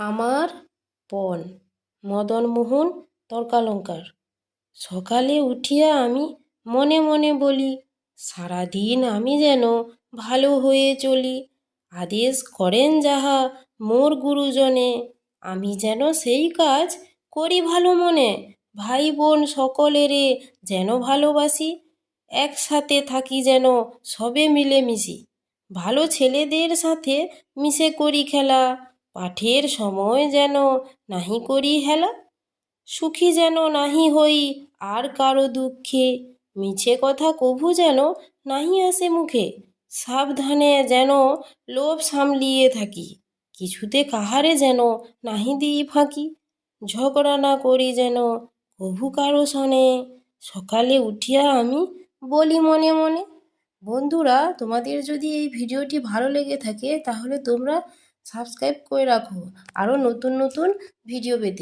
আমার পণ মদনমোহন তর্কালঙ্কার। সকালে উঠিয়া আমি মনে মনে বলি, সারাদিন আমি যেন ভালো হয়ে চলি। আদেশ করেন যাহা মোর গুরুজনে। আমি যেন সেই কাজ করি ভালো মনে। ভাই বোন সকলেরে যেন ভালোবাসি। একসাথে থাকি যেন সবে মিলেমিশি। ভালো ছেলেদের সাথে মিশে করি খেলা। পাঠের সময় যেন নাহি করি হেলা, সুখী যেন নাহি হই আর কারও দুঃখে, মিছে কথা কভু যেন নাহি আসে মুখে, সাবধানে যেন লোভ সামলিয়ে থাকি, কিছুতে কাহারে যেন নাহি দিই ফাঁকি, ঝগড়া না করি যেন কভু কারও সনে, সকালে উঠিয়া আমি বলি মনে মনে, বন্ধুরা, তোমাদের যদি এই ভিডিওটি ভালো লেগে থাকে তাহলে তোমরা সাবস্ক্রাইব করে রাখো। আরও নতুন নতুন ভিডিও পেতে।